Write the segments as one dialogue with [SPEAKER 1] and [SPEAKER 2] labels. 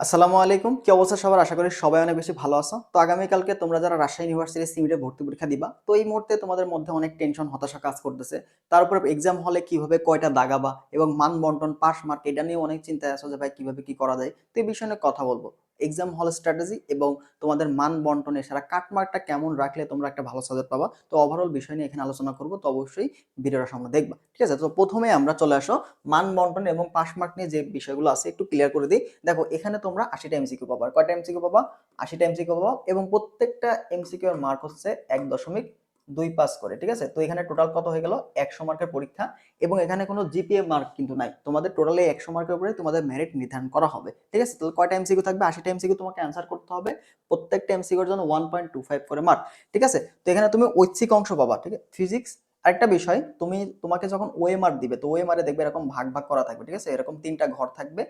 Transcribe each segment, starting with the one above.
[SPEAKER 1] আসসালামু আলাইকুম। কি অবস্থা সবার? আশা করি সবাই অনেক বেশি ভালো আছো। তো আগামীকালকে তোমরা যারা রাজশাহী ইউনিভার্সিটির সিমিটে ভর্তি পরীক্ষা দিবা, তো এই মুহূর্তে তোমাদের মধ্যে অনেক টেনশন হতাশা কাজ করতেছে। তার উপর এক্সাম হলে কীভাবে কয়টা দাগাবা এবং মান বন্টন পাস মার্ক এটা নিয়ে অনেক চিন্তায় আছো যে ভাই কীভাবে কি করা যায়? তো এই বিষয়ে কথা বলব। এক্সাম হল স্ট্র্যাটেজি এবং তোমাদের মান বন্টনে সারা কাটমার্কটা কেমন রাখলে তোমরা একটা ভালো সাজেট পাবা। তো ওভারঅল বিষয় নিয়ে এখানে আলোচনা করব, তো অবশ্যই ভিডিওটা সামনে দেখবা, ঠিক আছে? তো প্রথমে আমরা চলে আসো মান বন্টন এবং পাস মার্ক নিয়ে যে বিষয়গুলো আছে একটু ক্লিয়ার করে দিই। দেখো, এখানে তোমরা আশিটা এমসিকিউ পাবা, কয়টা এমসিকিউ পাবা? আশিটা এমসিকিউ পাবা এবং প্রত্যেকটা এমসিকিউ এর মার্ক হচ্ছে এক দশমিক দুই পাস করে, ঠিক আছে? তো এখানে টোটাল কত হয়ে গেল? একশো মার্কের পরীক্ষা এবং এখানে কোনো জিপিএ মার্ক কিন্তু নাই। তোমাদের টোটালে একশো মার্কের উপরে তোমাদের মেরিট নির্ধারণ করা হবে, ঠিক আছে? তাহলে কয়টা এমসিকিউ থাকবে? আশিটা এমসিকিউ তোমাকে অ্যান্সার করতে হবে। প্রত্যেকটা এমসিকিউর জন্য ওয়ান পয়েন্ট টু ফাইভ করে মার্ক ঠিক আছে? তো এখানে তুমি ঐচ্ছিক অংশ পাবা, ঠিক আছে? ফিজিক্স আরেকটা বিষয়, তুমি তোমাকে যখন ওএমআর দিবে, তো ওএমআর এ দেখবে এরকম ভাগ ভাগ করা থাকবে, ঠিক আছে? এরকম তিনটা ঘর থাকবে।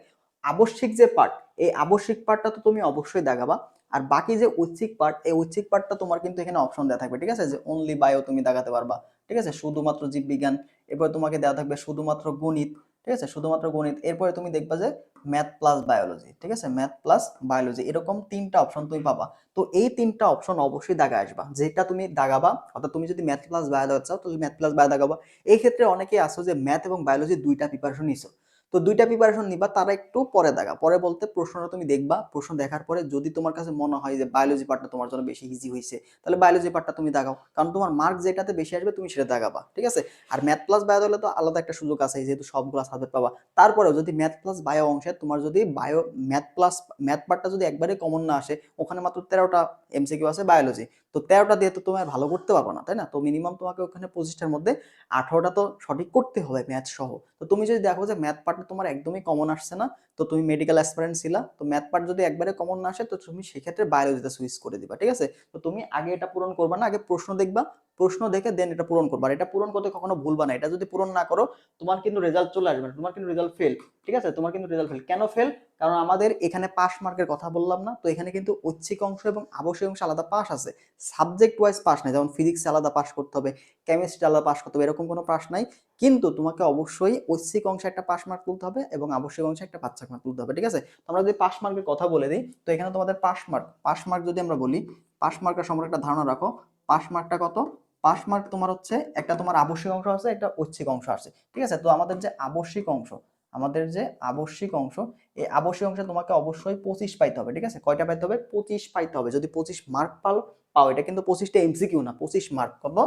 [SPEAKER 1] আবশ্যিক যে পার্ট এই আবশ্যিক পার্টটা তো তুমি অবশ্যই দেখাবা। আর বাকি যে ঐচ্ছিক পার্ট এই ঐচ্ছিক পার্টটা তোমার কিন্তু এখানে অপশন দেওয়া থাকবে, ঠিক আছে? যে অনলি বায়ো তুমি দেখাতে পারবা, ঠিক আছে? শুধুমাত্র জীববিজ্ঞান, এরপরে তোমাকে দেওয়া থাকবে শুধুমাত্র গণিত, ঠিক আছে? শুধুমাত্র গণিত, এরপরে তুমি দেখবা যে ম্যাথ প্লাস বায়োলজি ঠিক আছে? ম্যাথ প্লাস বায়োলজি এরকম তিনটা অপশন তুমি পাবা। তো এই তিনটা অপশন অবশ্যই দাগা আসবা। যেটা তুমি দাগাবা, অর্থাৎ তুমি যদি ম্যাথ প্লাস বায়ো দাগাতে চাও, তাহলে ম্যাথ প্লাস বায়ো দাগাবা। এই ক্ষেত্রে অনেকেই আসো যে ম্যাথ এবং বায়োলজি দুইটা প্রিপারেশন নিছো। তো দুইটা প্রিপারেশন নিবা, তারা একটু পরে দেখা। পরে বলতে প্রশ্নটা তুমি দেখবা, প্রশ্ন দেখার পরে যদি তোমার কাছে মনে হয় যে বায়োলজি পার্টটা তোমার জন্য বেশি ইজি হয়েছে তাহলে বায়োলজি পার্টটা তুমি দেখাও। কারণ তোমার মার্ক যেটাতে বেশি আসবে, তুমি সেটা দেখাবা, ঠিক আছে? আর ম্যাথ প্লাস বায়ো হলে তো আলাদা একটা সুযোগ আছে, যেহেতু সবগুলো সাবজেক্ট পাবা। তারপরেও যদি ম্যাথ প্লাস বায়ো অংশে তোমার যদি বায়ো ম্যাথ প্লাস ম্যাথ পার্টটা যদি একবারে কমন না আসে, ওখানে মাত্র তেরোটা এমসিকিউ আছে বায়োলজি তো তেরোটা দিয়ে তো তোমার ভালো করতে পারব না, তাই না? তো মিনিমাম তোমাকে ওখানে পঁচিশটার মধ্যে আঠারোটা তো সঠিক করতে হবে ম্যাথ সহ। তো তুমি যদি দেখো যে ম্যাথ পার্টটা তোমার একদমই কমন আসছে না। তো তুমি মেডিকেল অ্যাসপারেন্ট ছিলা, তো ম্যাথ পার্ট যদি একবারে কমন না আসে, তো তুমি সেক্ষেত্রে বায়োলজিতে সুইচ করে দিবা, ঠিক আছে? তো তুমি আগে এটা পূরণ করবা না, আগে প্রশ্ন দেখবা, প্রশ্ন দেখে দেন এটা পূরণ করবা। এটা পূরণ করতে কখনো ভুলবা না, এটা যদি পূরণ না করো, তোমার কিন্তু রেজাল্ট চলে আসবে তোমার কিন্তু রেজাল্ট ফেল ঠিক আছে? তোমার কিন্তু রেজাল্ট ফেল কেন ফেল কারণ আমাদের এখানে পাস মার্কের কথা বললাম না, তো এখানে কিন্তু ঐচ্ছিক অংশ এবং আবশ্যিক অংশ আলাদা পাস আছে। সাবজেক্ট ওয়াইজ পাস নাই, যেমন ফিজিক্স আলাদা পাস করতে হবে কেমিস্ট্রি আলাদা পাস করতে হবে, এরকম কোনো পাস নাই। কিন্তু তোমাকে অবশ্যই ঐচ্ছিক অংশে একটা পাস মার্ক তুলতে হবে এবং আবশ্যিক অংশে একটা পাঁচ মার্ক তুলতে হবে, ঠিক আছে? আমরা যদি পাস মার্কের কথা বলে দিই, তো এখানে তোমাদের পাস মার্ক পাস মার্ক যদি আমরা বলি পাস মার্কের সম্পর্কে একটা ধারণা রাখো পাস মার্কটা কত? পাস মার্ক তোমার হচ্ছে একটা তোমার আবশ্যিক অংশ আছে, একটা ঐচ্ছিক অংশ আছে, ঠিক আছে? তো আমাদের যে আবশ্যিক অংশ, আমাদের যে আবশ্যিক অংশ, এই আবশ্যিক অংশে তোমাকে অবশ্যই পঁচিশ পাইতে হবে, ঠিক আছে? কয়টা পাইতে হবে? পঁচিশ পাইতে হবে। যদি পঁচিশ মার্ক পাও পাও, এটা কিন্তু পঁচিশটা এমসিকিউ না, পঁচিশ মার্ক, কত?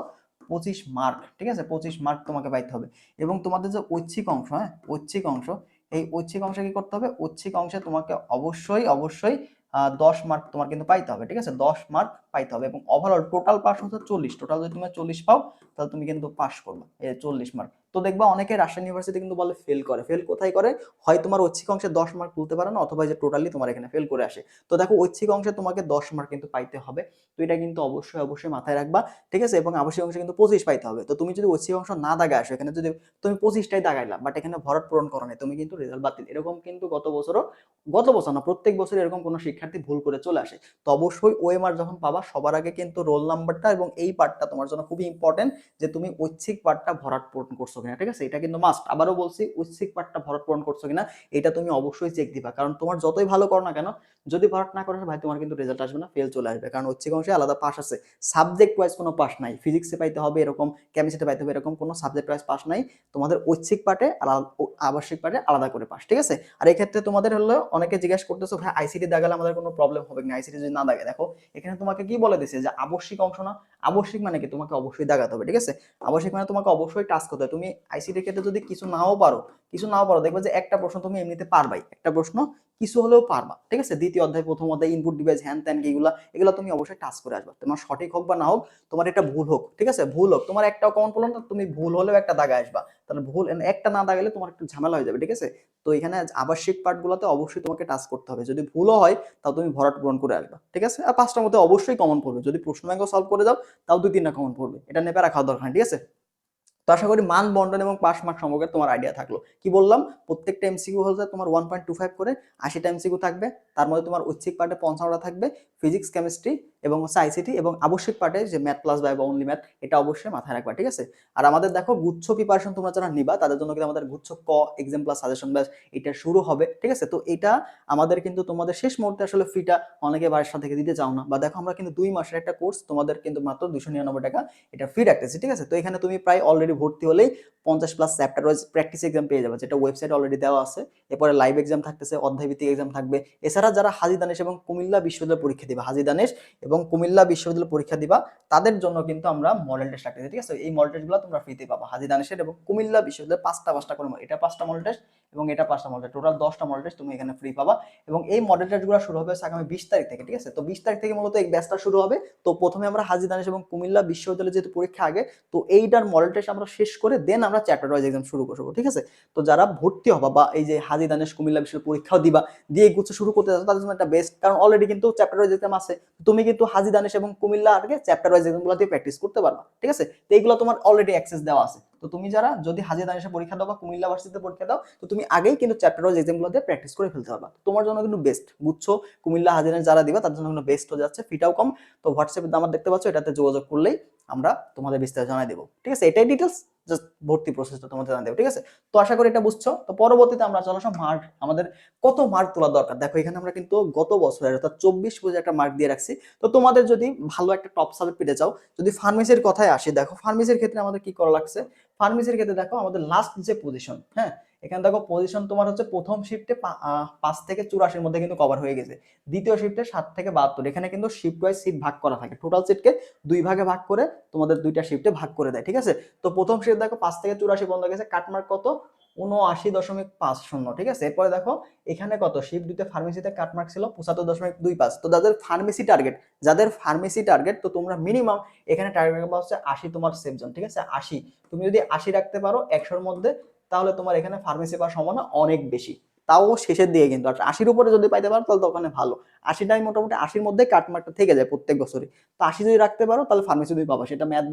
[SPEAKER 1] পঁচিশ মার্ক, ঠিক আছে? পঁচিশ মার্ক তোমাকে পাইতে হবে। এবং তোমাদের যে ঐচ্ছিক অংশ হ্যাঁ? ঐচ্ছিক অংশ এই ঐচ্ছিক অংশে কি করতে হবে? ঐচ্ছিক অংশে তোমাকে অবশ্যই অবশ্যই দশ মার্ক তোমার কিন্তু পাইতে হবে, ঠিক আছে? দশ মার্ক পাইতে হবে এবং ওভারঅল টোটাল পাস হচ্ছে চল্লিশ। টোটাল যদি তুমি চল্লিশ পাও, তাহলে তুমি কিন্তু পাস করবে। এই চল্লিশ মার্ক তো দেখবা অনেকে রাজশাহী ইউনিভার্সিটি কিন্তু বলে ফেল করে। ফেল কোথায় করে? হয় তোমার ঐচ্ছিক অংশে দশ মার্ক তুলতে পারে না, অথবা যে টোটালি তোমার এখানে ফেল করে আসে। তো দেখো ঐচ্ছিক অংশে তোমাকে দশ মার্ক কিন্তু পাইতে হবে। তো এটা কিন্তু অবশ্যই অবশ্যই মাথায় রাখবা, ঠিক আছে? এবং আবশ্যিক অংশে কিন্তু পঁচিশ পাইতে হবে। তো তুমি যদি ঐচ্ছিক অংশ না দাগায় আসো, এখানে যদি তুমি পঁচিশটাই দাগাইলা বাট এখানে ভরট পূরণ করো তুমি কিন্তু রেজাল্ট বাতিল। এরকম কিন্তু গত বছরও, গত বছর না, প্রত্যেক বছর এরকম কোনো শিক্ষার্থী ভুল করে চলে আসে। তো অবশ্যই ওএমআর যখন পাবা, সবার আগে কিন্তু রোল নাম্বারটা এবং এই পার্টটা তোমার জন্য খুবই ইম্পর্টেন্ট যে তুমি ঐচ্ছিক পার্টটা ভরাট পূরণ করছ। কিনা, ঠিক আছে? এটা কিন্তু মাস্ট আবারও বলছি, ঐচ্ছিক পার্টটা ভরাট পূরণ করছ কিনা, এটা তুমি অবশ্যই চেক দিবা। কারণ তোমার যতই ভালো করো না কেন, যদি ভরাট না করো, ভাই, তোমার কিন্তু রেজাল্ট আসবে না ফেল চলে আসবে। কারণ ঐচ্ছিক অংশে আলাদা পাস আছে। সাবজেক্ট ওয়াইজ কোনো পাস নাই। ফিজিক্সে পাইতে হবে এরকম কেমিস্ট্রিতে পাইতে হবে এরকম কোনো সাবজেক্ট ওয়াইজ পাস নাই। তোমাদের ঐচ্ছিক আলাদা আবশ্যিক পার্টে আলাদা করে পাস ঠিক আছে? আর এই ক্ষেত্রে তোমাদের হলো, অনেকে জিজ্ঞাসা করতেছো, ভাই আইসিটি দাগালে আমাদের কোনো প্রবলেম হবে না আইসিটি যদি না দাগে দেখো, এখানে তোমাকে কি বলে দিছে? যে আবশ্যিক অংশ না আবশ্যিক মানে কি? তোমাকে অবশ্যই দাগাতে হবে, ঠিক আছে? আবশ্যিক মানে তোমাকে অবশ্যই টাস্ক করতে হবে। তুমি আইসিটির ক্ষেত্রে যদি কিছু নাও পারো কিছু নাও পারো। দেখবে যে একটা প্রশ্ন তুমি এমনিতে পারবাই। একটা প্রশ্ন, কিছু হলেও পারবা, ঠিক আছে? দ্বিতীয় অধ্যায়, প্রথম অধ্যায় ইনপুট ডিভাইস হ্যান ত্যান এগুলা এগুলো তুমি অবশ্যই টাস্ক করে আসবা। তোমার সঠিক হোক বা না হোক, তোমার এটা ভুল হোক, ঠিক আছে? ভুল হোক, তোমার একটা কমন পড়ল না, তুমি ভুল হলেও একটা দাগা আসবা। তাহলে ভুল, একটা না দাগালে তোমার একটু ঝামেলা হয়ে যাবে, ঠিক আছে? তো এখানে আবাসিক পার্টগুলোতে অবশ্যই তোমাকে টাচ করতে হবে। যদি ভুলও হয়, তাও তুমি ভরাট পূরণ করে আসবা, ঠিক আছে? আর পাঁচটার মধ্যে অবশ্যই কমন পড়বে। যদি প্রশ্ন ব্যাংক সলভ করে যাও, তাও দুই তিনটা কমন পড়বে। এটা নেপে রাখা দরকার ঠিক আছে? তো আশা করি মান বন্টন এবং পাশ মার্ক সম্পর্কে তোমার আইডিয়া থাকল। কি বললাম? প্রত্যেকটা এমসিকিউ হচ্ছে তোমার ওয়ান পয়েন্ট টু ফাইভ করে আশিটা এমসিকিউ থাকবে, তার মধ্যে তোমার ঐচ্ছিক পার্টে পঞ্চান্নটা থাকবে ফিজিক্স কেমিস্ট্রি এবং হচ্ছে আইসিটি এবং আবশ্যিক পার্টে যে ম্যাথ প্লাস বা অনলি ম্যাথ এটা অবশ্যই মাথায় রাখবা, ঠিক আছে? আর আমাদের দেখো গুচ্ছ প্রিপারেশন তোমরা যারা নিবা, তাদের জন্য কিন্তু আমাদের গুচ্ছ ক এক্সাম প্লাস সাজেশন ব্যাচ এটা শুরু হবে, ঠিক আছে? তো এটা আমাদের কিন্তু তোমাদের শেষ মুহূর্তে আসলে ফিটা অনেকে বাসা থেকে দিতে চাও না। বা দেখো আমরা কিন্তু দুই মাসের একটা কোর্স তোমাদের কিন্তু মাত্র দুশো নিরানব্বই টাকা এটা ফ্রি রাখতেছি, ঠিক আছে? তো এখানে তুমি প্রায় অলরেডি ভর্তি হলেই পঞ্চাশ plus chapter wise practice exam পেয়ে যাবে, যেটা ওয়েবসাইট অলরেডি দেওয়া আছে। এরপরে লাইভ এক্সাম থাকতেছে, অধ্যায়ভিত্তিক এক্সাম থাকবে। এছাড়া যারা হাজি দানেশ এবং কুমিল্লা বিশ্ববিদ্যালয় পরীক্ষা দেবে, হাজি দানেশ এবং কুমিল্লা বিশ্ববিদ্যালয় পরীক্ষা দিবা, তাদের জন্য কিন্তু আমরা মডেল টেস্ট রাখতেছি ঠিক আছে? এই মডেল টেস্টগুলো তোমরা ফ্রিতে পাবা। হাজি দানেশের এবং কুমিল্লা বিশ্ববিদ্যালয়ের পাঁচটা পাঁচটা করে এটা পাঁচটা মডেল টেস্ট এবং এটা পাঁচটা মডেল টোটাল দশটা মডেল তুমি এখানে ফ্রি পাবা। এবং এই মডেল টেস্টগুলো শুরু হবে আগামী বিশ তারিখ থেকে, ঠিক আছে? তো বিশ তারিখ থেকে মূলত এই ব্যাচটা শুরু হবে। তো প্রথমে আমরা হাজি দানেশ এবং কুমিল্লা বিশ্ববিদ্যালয় যেহেতু পরীক্ষা আগে, তো এইটার মডেল টেস্ট আমরা শেষ করে দেন আমরা চ্যাপ্টার ওয়াইজ এক্সাম শুরু করব, ঠিক আছে? তো যারা ভর্তি হবা বা এই যে হাজি দানেশ কুমিল্লা বিশ্ববিদ্যালয় পরীক্ষাও দিবা, দিয়ে গুচ্ছ শুরু করতে যাচ্ছ, তাদের জন্য একটা বেস্ট কারণ অলরেডি কিন্তু চ্যাপ্টার ওয়াইজ এক্সাম আছে তুমি কিন্তু হাজি দানেশ এবং কুমিল্লা আগে চ্যাপ্টার ওয়াইজ এক্সামগুলো দিয়ে প্র্যাকটিস করতে পারবা, ঠিক আছে? তো এইগুলো তোমার অলরেডি অ্যাক্সেস দেওয়া আছে। তো তুমি যারা যদি হাজি দানেশে পরীক্ষা দাও বা কুমিল্লা ভার্সিটিতে পরীক্ষা দাও, তো তুমি আগেই কিন্তু চ্যাপ্টার ওয়াইজ এক্সামগুলো দিয়ে প্র্যাকটিস করে ফেলতে পারবা। তোমার জন্য কিন্তু বেস্ট বুঝছ? কুমিল্লা হাজির দানেশ যারা দিবা, তাদের জন্য কিন্তু বেস্ট হয়ে যাচ্ছে ফিটাও কম। তো হোয়াটসঅ্যাপে আমার দেখতে পাচ্ছ, এটাতে যোগাযোগ করলেই আমরা তোমাদের বিস্তারিত জানাই দেবো। ঠিক আছে? এটাই ডিটেলস জাস্ট ভর্তি প্রসেসটা তোমাদের জানাই দেবো ঠিক আছে? তো আশা করি এটা বুঝছ। তো পরবর্তীতে আমরা চলো সব মার্ক আমাদের কত মার্ক তোলা দরকার? দেখো, এখানে আমরা কিন্তু গত বছরের অর্থাৎ চব্বিশ বুঝে একটা মার্ক দিয়ে রাখছি। তো তোমাদের যদি ভালো একটা টপ সাবজেক্ট পেতে চাও, যদি ফার্মেসির কথায় আসি, দেখো ফার্মেসির ক্ষেত্রে আমাদের কি করা লাগছে? ফার্মেসির ক্ষেত্রে দেখো, আমাদের লাস্ট যে পজিশন হ্যাঁ? এখানে দেখো পজিশন তোমার হচ্ছে প্রথম শিফটে পাঁচ থেকে চুরাশির মধ্যে কিন্তু কভার হয়ে গেছে। দ্বিতীয় শিফটে সাত থেকে বাহাত্তর। এখানে কিন্তু শিফট ওয়াইজ সিট ভাগ করা থাকে। টোটাল সিটকে দুই ভাগে ভাগ করে তোমাদের দুইটা শিফটে ভাগ করে দেয়, ঠিক আছে? তো প্রথম শিফট দেখো পাঁচ থেকে চুরাশি বন্ধ গেছে কাটমার্ক কত? উনআশি দশমিক পাঁচ শূন্য, ঠিক আছে? এরপরে দেখো, এখানে কত? শিফট দুইতে ফার্মেসিতে কাটমার্ক ছিল পঁচাত্তর দশমিক দুই পাঁচ। তো যাদের ফার্মেসি টার্গেট যাদের ফার্মেসি টার্গেট তো তোমরা মিনিমাম এখানে টার্গেট রাখবা হচ্ছে আশি তোমার সেফ জোন ঠিক আছে? আশি। তুমি যদি আশি রাখতে পারো একশোর মধ্যে, তাহলে তোমার এখানে ফার্মেসি পাওয়ার সম্ভাবনা অনেক বেশি। তাও শেষের দিকে কিন্তু। আর আশির উপরে যদি পাইতে পারো, তাহলে তো ওখানে ভালো। আশিটাই মোটামুটি আশির মধ্যে কাটমার্কটা থেকে যায় প্রত্যেক বছরই। তো আশি যদি রাখতে পারো, তাহলে ফার্মেসি যদি পাবো। সেটা ম্যাথ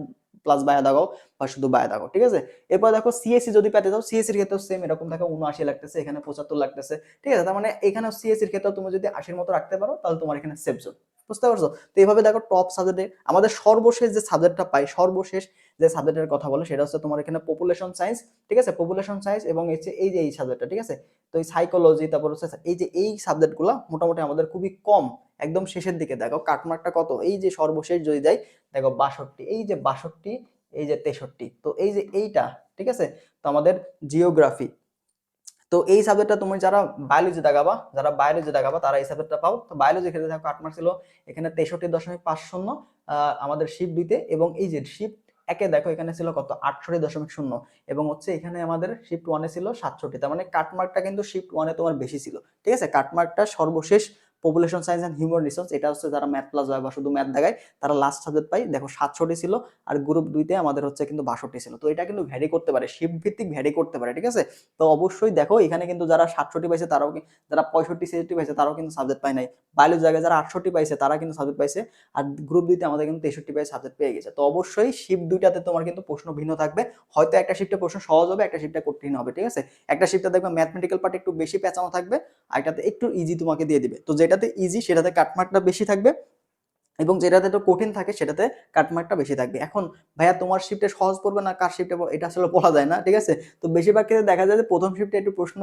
[SPEAKER 1] প্লাস বায়া দাগাও বা শুধু বায়া দাগাও ঠিক আছে? এরপর দেখো সিএসসি যদি পাইতে চাও সিএসসির ক্ষেত্রেও সেম এরকম দেখো উনআশি লাগতেছে, এখানে পঁচাত্তর লাগতেছে, ঠিক আছে? তার মানে এখানে সিএসসির ক্ষেত্রে তুমি যদি আশির মতো রাখতে পারো, তাহলে তোমার এখানে সেফ জোন বুঝতে পারছ? তো এইভাবে দেখো টপ সাবজেক্টে আমাদের সর্বশেষ যে সাবজেক্টটা পাই, সর্বশেষ যে সাবজেক্টের কথা বলে, সেটা হচ্ছে তোমার এখানে পপুলেশন সায়েন্স ঠিক আছে? পপুলেশন সায়েন্স এবং হচ্ছে এই যে এই সাবজেক্টটা ঠিক আছে? তো এই সাইকোলজি তারপর হচ্ছে এই যে এই সাবজেক্টগুলো মোটামুটি আমাদের খুবই কম, একদম শেষের দিকে। দেখো কাটমার্কটা কত? এই যে সর্বশেষ যদি দেয় দেখো বাষট্টি, এই যে বাষট্টি, এই যে তেষট্টি, তো এই যে এইটা, ঠিক আছে? তো আমাদের জিওগ্রাফি তো এই সাবজেক্টটা তুমি যারা বায়োলজি দেখাবা, যারা বায়োলজি দেখাবা, তারা এই সাবজেক্টটা পাও। তো বায়োলজি ক্ষেত্রে দেখো কাটমার্ক ছিল, এখানে তেষট্টি দশমিক পাঁচ শূন্য আমাদের শিপ দুইতে এবং এই যে শিপ একে দেখো, এখানে ছিল কত? আটষট্টি দশমিক শূন্য। এবং হচ্ছে এখানে আমাদের শিফট ওয়ানে ছিল সাতষট্টি। তার মানে কাটমার্কটা কিন্তু শিফট ওয়ানে তোমার বেশি ছিল। ঠিক আছে? কাটমার্কটা সর্বশেষ population science and human resource এটা হচ্ছে যারা ম্যাথ প্লাস হয় বা শুধু ম্যাথ দেখায়, তারা লাস্ট সাবজেক্ট পাই দেখো সাতষট্টি ছিল আর গ্রুপ দুইতে আমাদের হচ্ছে কিন্তু বাষট্টি ছিল। তো এটা কিন্তু ভ্যারি করতে পারে শিফট ভিত্তিক ভ্যারি করতে পারে, ঠিক আছে? তো অবশ্যই দেখো, এখানে কিন্তু যারা সাতষট্টি পাইছে, তারাও যারা পঁয়ষট্টি, ছেষট্টি পাইছে, তারাও কিন্তু সাবজেক্ট পায় নাই। বায়োলজি জায়গায় যারা আটষট্টি পাইছে, তারা কিন্তু সাবজেক্ট পাইছে। আর গ্রুপ দুইতে আমাদের কিন্তু তেষট্টি পাই সাবজেক্ট পেয়ে গেছে। তো অবশ্যই শিফট দুইটাতে তোমার কিন্তু প্রশ্ন ভিন্ন থাকবে। হয়তো একটা শিফটে প্রশ্ন সহজ হবে, একটা শিফটে কঠিন হবে, ঠিক আছে? একটা শিফটে দেখবে ম্যাথমেটিক্যাল পার্ট একটু বেশি পেঁচানো থাকবে, আর একটাতে একটু ইজি তোমাকে দিয়ে দিবে। তো যেটাতে ইজি সেটাতে কাটমার্কটা বেশি থাকবে। এবং যেটাতে একটু কঠিন থাকে সেটাতে কাটমার্কটা বেশি থাকবে। এখন ভাইয়া, তোমার শিফটে সহজ পড়বে না? কার শিফটে এটা আসলে বলা যায় না, ঠিক আছে? তো বেশিরভাগ ক্ষেত্রে দেখা যায় যে প্রথম শিফটে একটু প্রশ্ন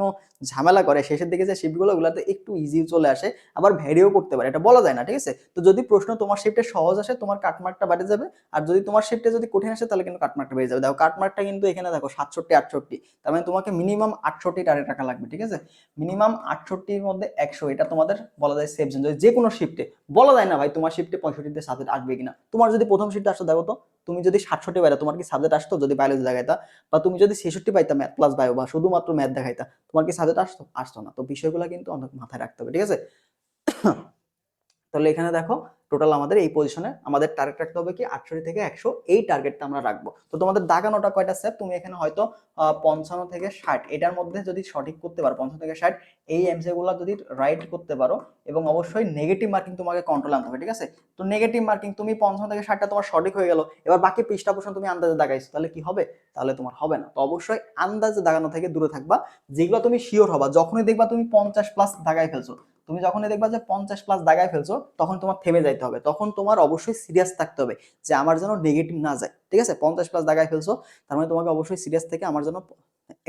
[SPEAKER 1] ঝামেলা করে, শেষের দিকে যে শিফটগুলো ওগুলোতে একটু ইজি চলে আসে, আবার ভ্যারিও করতে পারে। এটা বলা যায় না, ঠিক আছে? তো যদি প্রশ্ন তোমার শিফটে সহজ আসে, তোমার কাটমার্কটা বাড়ে যাবে, আর যদি তোমার শিফটে যদি কঠিন আসে, তাহলে কিন্তু কাটমার্কটা বেড়ে যাবে। দেখো কাটমার্কটা কিন্তু এখানে দেখো, সাতষট্টি, আটষট্টি। তার মানে তোমাকে মিনিমাম আটষট্টি টার্গেট টাকা লাগবে, ঠিক আছে? মিনিমাম আটষট্টির মধ্যে একশো, এটা তোমাদের বলা যায় সেফ জোন যে কোনো শিফটে বলা যায় না ভাই, তোমার শিফটে পঁয়ষট্টিতে সাবজেক্ট আসবে কিনা? তোমার যদি প্রথম সিটটা আসতো, দেখো তো, তুমি যদি সাতষট্টি পাইতা, তোমার কি সাবজেক্ট আসতো? যদি বায়োলজি দেখাইতা, বা তুমি যদি ছেষট্টি পাইতা ম্যাথ প্লাস বায়ো বা শুধুমাত্র ম্যাথ দেখাইতা, তোমার কি সাবজেক্ট আসতো? আসতো না। তো বিষয়গুলো কিন্তু অনেক মাথায় রাখতে হবে, ঠিক আছে? তাহলে এখানে দেখো টোটাল আমাদের এই পজিশনে আমাদের টার্গেট রাখতে হবে কি আটষট্টি থেকে একশো এই টার্গেটটা আমরা রাখব। তো তোমাদের দাগানোটা কয়টা স্টেপ তুমি এখানে হয়তো পঞ্চান্ন থেকে ষাট। এটার মধ্যে যদি সঠিক করতে পারো, পঞ্চান্ন থেকে ষাট, এই এমসি গুলো যদি রাইট করতে পারো এবং অবশ্যই নেগেটিভ মার্কিং তোমাকে কন্ট্রোল আনতে হবে, ঠিক আছে? তো নেগেটিভ মার্কিং তুমি পঞ্চান্ন থেকে ষাটটা তোমার সঠিক হয়ে গেল। এবার বাকি পৃষ্ঠা প্রশ্ন তুমি আন্দাজে দাগাইছো, তাহলে কি হবে? তাহলে তোমার হবে না। তো অবশ্যই আন্দাজে দাগানো থেকে দূরে থাকবা। যেগুলো তুমি শিওর হবা, যখনই দেখবা তুমি পঞ্চাশ প্লাস দাগাই ফেলছো তুমি যখনই দেখবা যে পঞ্চাশ প্লাস দাগায় ফেলছো, তখন তোমার থেমে যাইতে হবে। তখন তোমার অবশ্যই সিরিয়াস থাকতে হবে যে আমার যেন নেগেটিভ না যায়। ঠিক আছে? পঞ্চাশ প্লাস দাগায় ফেলছো, তার মানে তোমাকে অবশ্যই সিরিয়াস থেকে আমার জন্য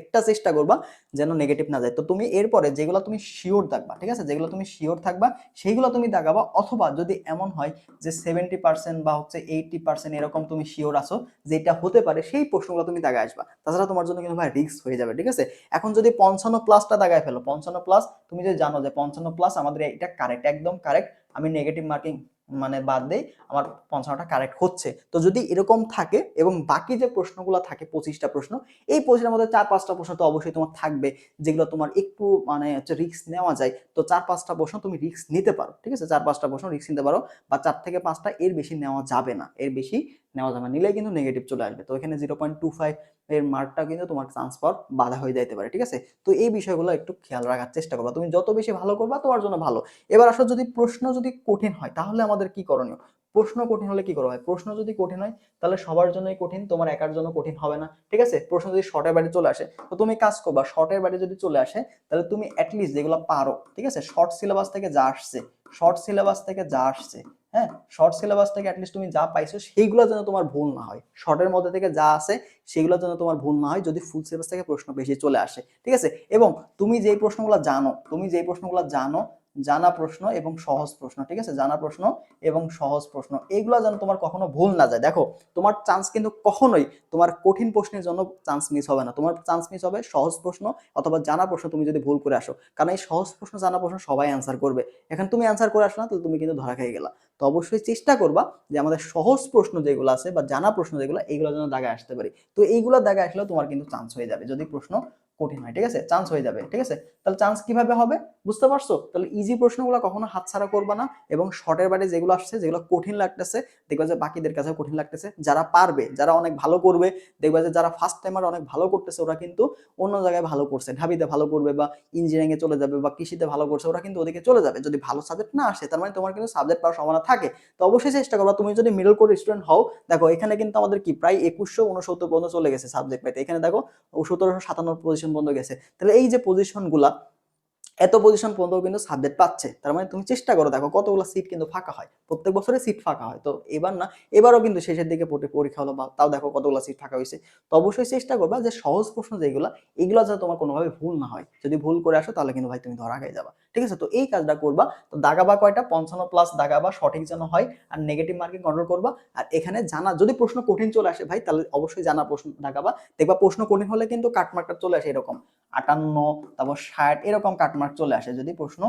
[SPEAKER 1] একটা চেষ্টা করবা যেন নেগেটিভ না যায়। তো তুমি এরপরে যেগুলো তুমি শিওর থাকবা, ঠিক আছে? যেগুলো তুমি শিওর থাকবা, সেইগুলো তুমি দাগাবা। অথবা যদি এমন হয় যে সেভেন্টি পার্সেন্ট বা হচ্ছে এইটি পার্সেন্ট এরকম তুমি শিওর আসো যেটা হতে পারে সেই প্রশ্নগুলো তুমি দাগায় আসবা। তাছাড়া তোমার জন্য কিন্তু ভাই রিস্ক হয়ে যাবে, ঠিক আছে? এখন যদি পঞ্চান্ন প্লাসটা দাগায় ফেলো, পঞ্চান্ন প্লাস তুমি যে জানো যে পঞ্চান্ন প্লাস আমাদের এটা কারেক্ট একদম কারেক্ট আমি নেগেটিভ মার্কিং মানে বাদ দেই, আমার পঞ্চান্নটা কারেক্ট হচ্ছে। তো যদি এরকম থাকে এবং বাকি যে প্রশ্নগুলো থাকে, পঁচিশটা প্রশ্ন, এই পঁচিশের মধ্যে চার পাঁচটা প্রশ্ন তো অবশ্যই তোমার থাকবে, যেগুলো তোমার একটু মানে হচ্ছে রিস্ক নেওয়া যায়, তো চার পাঁচটা প্রশ্ন তুমি রিস্ক নিতে পারো, ঠিক আছে? চার পাঁচটা প্রশ্ন রিস্ক নিতে পারো, বা চার থেকে পাঁচটা এর বেশি নেওয়া যাবে না, এর বেশি নেওয়া যাবে না, নিলেই কিন্তু নেগেটিভ চলে আসবে। তো এখানে জিরো পয়েন্ট টু ফাইভ এর মার্কটা কিন্তু তোমার পাওয়ার বাধা হয়ে যাইতে পারে, ঠিক আছে? তো এই বিষয়গুলো একটু খেয়াল রাখার চেষ্টা করবা। তুমি যত বেশি ভালো করবা, তোমার জন্য ভালো। এবার আসলে যদি প্রশ্ন যদি কঠিন হয়, তাহলে আমাদের কি করণীয়? প্রশ্ন কঠিন হলে কি করব হয়? প্রশ্ন যদি কঠিন হয়, তাহলে সবার জন্যই কঠিন, তোমার একার জন্য কঠিন হবে না, ঠিক আছে? প্রশ্ন যদি শর্টের বাড়ি চলে আসে, তো তুমি কাজ করবা শর্টের বাড়ি যদি চলে আসে, তাহলে তুমি অ্যাটলিস্ট যেগুলো পারো, ঠিক আছে? শর্ট সিলেবাস থেকে যা আসছে শর্ট সিলেবাস থেকে যা আসছে হ্যাঁ শর্ট সিলেবাস থেকে অ্যাটলিস্ট তুমি যা পাইছো সেইগুলো যেন তোমার ভুল না হয়। শর্টের মধ্যে থেকে যা আছে সেগুলো যেন তোমার ভুল না হয় যদি ফুল সিলেবাস থেকে প্রশ্ন বেশি চলে আসে। ঠিক আছে? এবং তুমি যেই প্রশ্নগুলো জানো, তুমি যেই প্রশ্নগুলো জানো জানা প্রশ্ন এবং সহজ প্রশ্ন, ঠিক আছে? জানা প্রশ্ন এবং সহজ প্রশ্ন। এইগুলো যেন তোমার কখনো ভুল না যায়। দেখো, তোমার চান্স কিন্তু কখনোই তোমার কঠিন প্রশ্নের জন্য চান্স মিস হবে না। তোমার চান্স মিস হবে সহজ প্রশ্ন অথবা জানা প্রশ্ন তুমি যদি ভুল করে আসো। কারণ এই সহজ প্রশ্ন, জানা প্রশ্ন সবাই অ্যান্সার করবে। এখন তুমি অ্যান্সার করে আসো না, তাহলে তুমি কিন্তু ধরা খেয়ে গেলা। তো অবশ্যই চেষ্টা করবা যে আমাদের সহজ প্রশ্ন যেগুলো আছে বা জানা প্রশ্ন যেগুলো এইগুলো যেন দাগায় আসতে পারি। তো এইগুলো দাগায় আসলেও তোমার কিন্তু চান্স হয়ে যাবে। যদি প্রশ্ন কঠিন হয়, ঠিক আছে? চান্স হয়ে যাবে, ঠিক আছে? তাহলে চান্স কীভাবে হবে? বুঝতে পারছ? তাহলে ইজি প্রশ্নগুলো কখনো হাতছাড়া করবা না এবং শর্টের বাইরে যেগুলো আসছে, যেগুলো কঠিন লাগতেছে, দেখবা যে বাকিদের কাছে কঠিন লাগতেছে। যারা পারবে, যারা অনেক ভালো করবে, দেখবা যে যারা ফার্স্ট টাইমার অনেক ভালো করতেছে, ওরা কিন্তু অন্য জায়গায় ভালো করছে। ঢাবিতে ভালো করবে বা ইঞ্জিনিয়ারিং এ চলে যাবে বা কৃষিতে ভালো করছে, ওরা কিন্তু ওদিকে চলে যাবে। যদি ভালো সাবজেক্ট না আসে, তার মানে তোমার কিন্তু সাবজেক্ট পাওয়ার সম্ভাবনা থাকে। তো অবশ্যই চেষ্টা করবা, তুমি যদি মিডল কোর স্টুডেন্ট হও, দেখো এখানে কিন্তু আমাদের কি? প্রায় একুশশো উনসত্তর পর্যন্ত চলে গেছে সাবজেক্ট পাইতে। এখানে দেখো সতেরোশো সাতান্ন পজিশন পর্যন্ত গেছে। তাহলে এই যে পজিশনগুলা এত পজিশন পর্যন্ত কিন্তু সাবজেক্ট পাচ্ছে। তার মানে তুমি চেষ্টা করো, দেখো কতগুলো সিট কিন্তু ফাঁকা হয়। প্রত্যেক বছরে সিট ফাঁকা হয়। তো এবার না, এবারও কিন্তু শেষের দিকে পরীক্ষা হলো বা তাও দেখো কতগুলো সিট ফাঁকা হয়েছে। তো অবশ্যই চেষ্টা করবা যে সহজ প্রশ্ন যেগুলো, এগুলো যাতে তোমার কোনোভাবে ভুল না হয়। যদি ভুল করে আসো তাহলে কিন্তু ভাই তুমি ধরা খেয়ে যাবা। ঠিক আছে? তো এই কাজটা করবা। তো দাগাবা কয়টা? পঞ্চান্ন প্লাস দাগাবা সঠিক যেন হয় আর নেগেটিভ মার্কিং কন্ট্রোল করবা। আর এখানে জানা, যদি প্রশ্ন কঠিন চলে আসে ভাই, তাহলে অবশ্যই জানা প্রশ্ন দাগাবা। দেখবা প্রশ্ন কঠিন হলে কিন্তু কাটমার্কটা চলে আসে এরকম। আটান্ন, তারপর ষাট, এরকম কাটমার্ক চলে আসে। যদি প্রশ্ন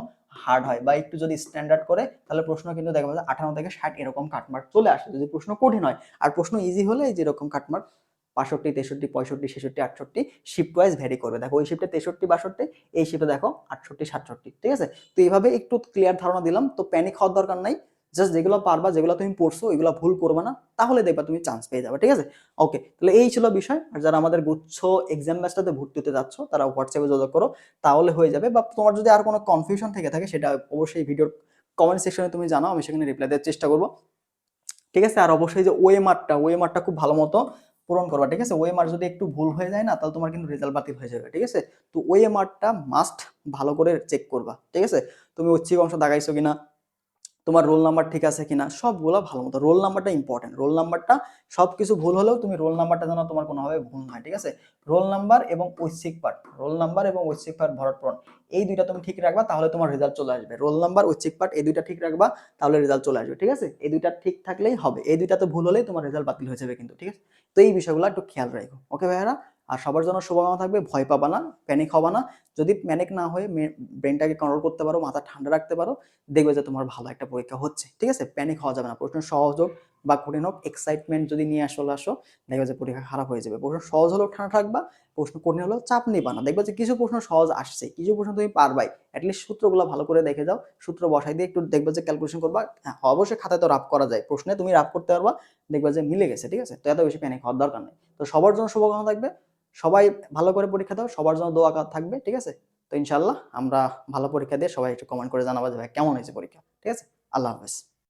[SPEAKER 1] হার্ড হয় বা একটু যদি স্ট্যান্ডার্ড করে, তাহলে প্রশ্ন কিন্তু দেখা যাবে আঠারো থেকে ষাট এরকম কাটমার্ক চলে আসে। যদি প্রশ্ন কঠিন হয়, আর প্রশ্ন ইজি হলে যেরকম কাটমার্ক বাষট্টি, তেষট্টি, পঁয়ষট্টি, ছেষট্টি, আটষট্টি শিফট ওয়াইজ ভ্যারি করবে। দেখো, ওই শিফটে তেষট্টি, বাষট্টি, এই শিফটে দেখো আটষট্টি, সাতষট্টি, ঠিক আছে? তো এইভাবে একটু ক্লিয়ার ধারণা দিলাম। তো প্যানিক হওয়ার দরকার নাই। জাস্ট যেগুলো পারবা, যেগুলো তুমি পড়ছো, এগুলো ভুল করবে না, তাহলে দেখবা তুমি চান্স পেয়ে যাবে, ঠিক আছে? ওকে তাহলে এই ছিল বিষয়। আর যারা আমাদের গুচ্ছ এক্সাম ব্যাচটাতে ভর্তি হতে যাচ্ছ, তারা হোয়াটসঅ্যাপে যোগাযোগ করো, তাহলে হয়ে যাবে। বা তোমার যদি আর কোনো কনফিউশন থেকে থাকে, সেটা অবশ্যই ভিডিওর কমেন্ট সেকশনে তুমি জানাও, আমি সেখানে রিপ্লাই দেওয়ার চেষ্টা করব। ঠিক আছে? আর অবশ্যই যে ওয়ে মার্কটা ওয়ে মার্কটা খুব ভালো মতো পূরণ করবা, ঠিক আছে? ওয়ে মার্ক যদি একটু ভুল হয়ে যায় না, তাহলে তোমার কিন্তু রেজাল্ট বাতিল হয়ে যাবে, ঠিক আছে? তো ওয়ে মার্কটা মাস্ট ভালো করে চেক করবা, ঠিক আছে? তুমি ঐচ্ছিক অংশ দাগাইছো কিনা তোমার রোল নাম্বার ঠিক আছে কিনা, সবগুলো ভালো মতো। রোল নাম্বারটা ইম্পর্টেন্ট রোল নাম্বারটা সব কিছু ভুল হলেও তুমি রোল নাম্বারটা যেন তোমার কোনোভাবে ভুল নয়, ঠিক আছে? রোল নাম্বার এবং ঐচ্ছিক পার্ট রোল নাম্বার এবং ঐচ্ছিক পার্ট ভরট পূরণ এই দুইটা তুমি ঠিক রাখবা, তাহলে তোমার রেজাল্ট চলে আসবে। রোল নাম্বার ঐচ্ছিক পার্ট এই দুইটা ঠিক রাখবা, তাহলে রেজাল্ট চলে আসবে, ঠিক আছে? এই দুইটা ঠিক থাকলেই হবে। এই দুইটা তো ভুল হলেই তোমার রেজাল্ট বাতিল হয়ে যাবে কিন্তু, ঠিক আছে? তো এই বিষয়গুলো একটু খেয়াল রাখো। ওকে ভাইয়ারা? আর সবার জন্য শুভকামনা থাকবে, ভয় পাবা না প্যানিক হবা না। যদি প্যানিক না হয়ে ব্রেনটাকে কন্ট্রোল করতে পারো, মাথা ঠান্ডা রাখতে পারো, দেখবে যে তোমার ভালো একটা পরীক্ষা হচ্ছে। ঠিক আছে? প্যানিক হওয়া যাবে না। প্রশ্ন সহজ হোক বা কঠিন হোক এক্সাইটমেন্ট যদি নিয়ে আসলে আসো, দেখবে যে পরীক্ষা খারাপ হয়ে যাবে। প্রশ্ন সহজ হলেও ঠান্ডা থাকবা, প্রশ্ন কঠিন হলেও চাপ নিবা না। দেখবে যে কিছু প্রশ্ন সহজ আসছে, কিছু প্রশ্ন তুমি পারবাই। অ্যাটলিস্ট সূত্রগুলো ভালো করে দেখে যাও, সূত্র বসাই দিয়ে একটু দেখবে যে ক্যালকুলেশন করবা। হ্যাঁ অবশ্যই খাতায় তো রাফ করা যায়। প্রশ্নে তুমি রাফ করতে পারবা, দেখবে যে মিলে গেছে। ঠিক আছে? তো এত বেশি প্যানিক হওয়ার দরকার নেই। তো সবার জন্য শুভকামনা থাকবে। সবাই ভালো করে পরীক্ষা দাও, সবার জন্য দোয়া থাকবে, ঠিক আছে? তো ইনশাল্লাহ আমরা ভালো পরীক্ষা দিয়ে সবাই একটু কমেন্ট করে জানাব যে ভাই কেমন হয়েছে পরীক্ষা, ঠিক আছে? আল্লাহ হাফেজ।